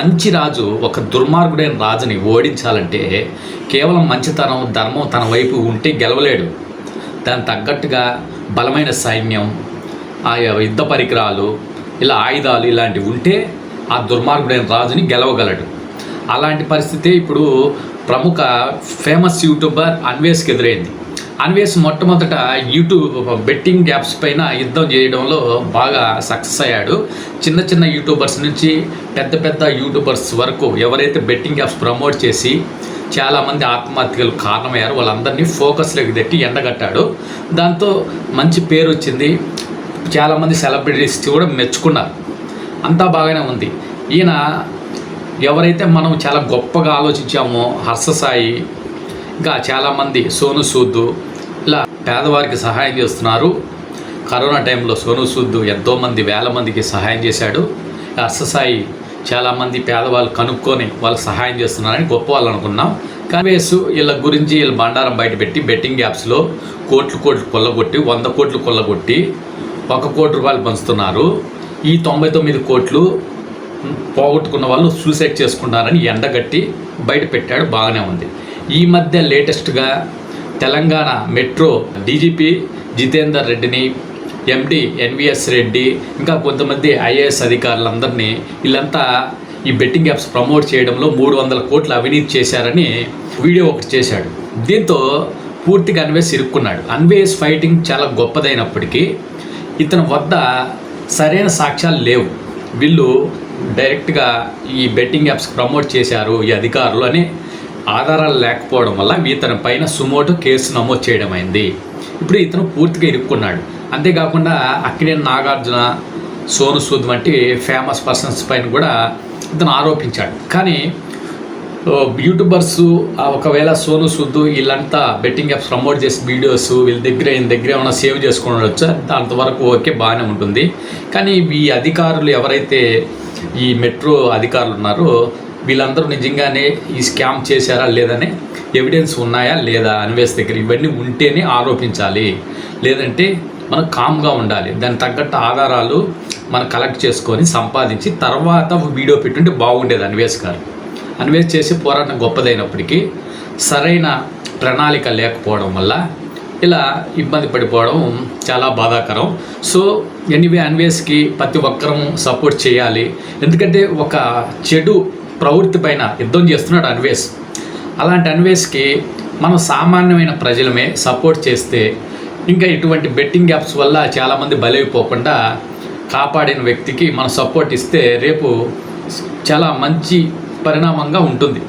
మంచి రాజు ఒక దుర్మార్గుడైన రాజుని ఓడించాలంటే కేవలం మంచితనం ధర్మం తన వైపు ఉంటే గెలవలేడు. దానికి తగ్గట్టుగా బలమైన సైన్యం ఆ యుద్ధ పరికరాలు ఇలా ఆయుధాలు ఇలాంటివి ఉంటే ఆ దుర్మార్గుడైన రాజుని గెలవగలడు. అలాంటి పరిస్థితి ఇప్పుడు ప్రముఖ ఫేమస్ యూట్యూబర్ అన్వేష్కి ఎదురైంది. అన్వేష్ మొట్టమొదట యూట్యూబ్ బెట్టింగ్ యాప్స్ పైన యుద్ధం చేయడంలో బాగా సక్సెస్ అయ్యాడు. చిన్న చిన్న యూట్యూబర్స్ నుంచి పెద్ద పెద్ద యూట్యూబర్స్ వరకు ఎవరైతే బెట్టింగ్ యాప్స్ ప్రమోట్ చేసి చాలామంది ఆత్మహత్యలు కారణమయ్యారు వాళ్ళందరినీ ఫోకస్లోకి తెట్టి ఎండగట్టాడు. దాంతో మంచి పేరు వచ్చింది. చాలామంది సెలబ్రిటీస్ కూడా మెచ్చుకున్నారు. అంతా బాగానే ఉంది. ఈయన ఎవరైతే మనం చాలా గొప్పగా ఆలోచించామో హర్షసాయి ఇంకా చాలామంది సోను సూద్దు పేదవారికి సహాయం చేస్తున్నారు. కరోనా టైంలో సోను సూద్ ఎంతోమంది వేల మందికి సహాయం చేశాడు. అర్ససాయి చాలామంది పేదవాళ్ళు కనుక్కొని వాళ్ళకి సహాయం చేస్తున్నారని గొప్ప వాళ్ళు అనుకున్నాం. కానీ వీళ్ళ గురించి వీళ్ళ బండారం బయటపెట్టి బెట్టింగ్ యాప్స్లో కోట్లు కోట్లు కొల్లగొట్టి వంద కోట్లు కొల్లగొట్టి ఒక కోటి రూపాయలు పంచుతున్నారు. ఈ తొంభై తొమ్మిది కోట్లు పోగొట్టుకున్న వాళ్ళు సూసైడ్ చేసుకున్నారని ఎండగట్టి బయట పెట్టాడు బాగానే ఉంది. ఈ మధ్య లేటెస్ట్గా తెలంగాణ మెట్రో డీజీపీ జితేందర్ రెడ్డిని ఎండి ఎన్విఎస్ రెడ్డి ఇంకా కొంతమంది ఐఏఎస్ అధికారులందరినీ వీళ్ళంతా ఈ బెట్టింగ్ యాప్స్ ప్రమోట్ చేయడంలో మూడు వందల కోట్లు అవినీతి చేశారని వీడియో ఒకటి చేశాడు. దీంతో పూర్తిగా అన్వేస్ ఇరుక్కున్నాడు అన్వేస్ ఫైటింగ్ చాలా గొప్పదైనప్పటికీ ఇతని వద్ద సరైన సాక్ష్యాలు లేవు. వీళ్ళు డైరెక్ట్గా ఈ బెట్టింగ్ యాప్స్ ప్రమోట్ చేశారు ఈ అధికారులు అని ఆధారాలు లేకపోవడం వల్ల ఇతని పైన సుమోటో కేసు నమోదు చేయడం అయింది ఇప్పుడు ఇతను పూర్తిగా ఇరుక్కున్నాడు. అంతేకాకుండా అక్కినే నాగార్జున సోను సూద్ వంటి ఫేమస్ పర్సన్స్ పైన కూడా ఇతను ఆరోపించాడు. కానీ యూట్యూబర్స్ ఒకవేళ సోను సూద్ వీళ్ళంతా బెట్టింగ్ యాప్స్ ప్రమోట్ చేసి వీడియోస్ వీళ్ళ దగ్గర ఈయన దగ్గర ఏమైనా సేవ్ చేసుకోవచ్చు అంతవరకు ఓకే బాగానే ఉంటుంది. కానీ ఈ అధికారులు ఎవరైతే ఈ మెట్రో అధికారులు ఉన్నారో వీళ్ళందరూ నిజంగానే ఈ స్కామ్ చేశారా లేదని ఎవిడెన్స్ ఉన్నాయా లేదా అన్వేస్ దగ్గర? ఇవన్నీ ఉంటేనే ఆరోపించాలి. లేదంటే మనం కామ్గా ఉండాలి. దానికి తగ్గట్టు ఆధారాలు మనం కలెక్ట్ చేసుకొని సంపాదించి తర్వాత వీడియో పెట్టుంటే బాగుండేది అన్వేష్ గారు. అన్వేష్ చేసే పోరాటం గొప్పదైనప్పటికీ సరైన ప్రణాళిక లేకపోవడం వల్ల ఇలా ఇబ్బంది పడిపోవడం చాలా బాధాకరం. సో ఎనీవే అన్వేస్కి ప్రతి ఒక్కరం సపోర్ట్ చేయాలి. ఎందుకంటే ఒక చెడు ప్రవృత్తి పైన యుద్ధం చేస్తున్నాడు అన్వేష్. అలాంటి అన్వేష్కి మనం సామాన్యమైన ప్రజలమే సపోర్ట్ చేస్తే ఇంకా ఇటువంటి బెట్టింగ్ యాప్స్ వల్ల చాలామంది బలైపోకుండా కాపాడిన వ్యక్తికి మనం సపోర్ట్ ఇస్తే రేపు చాలా మంచి పరిణామంగా ఉంటుంది.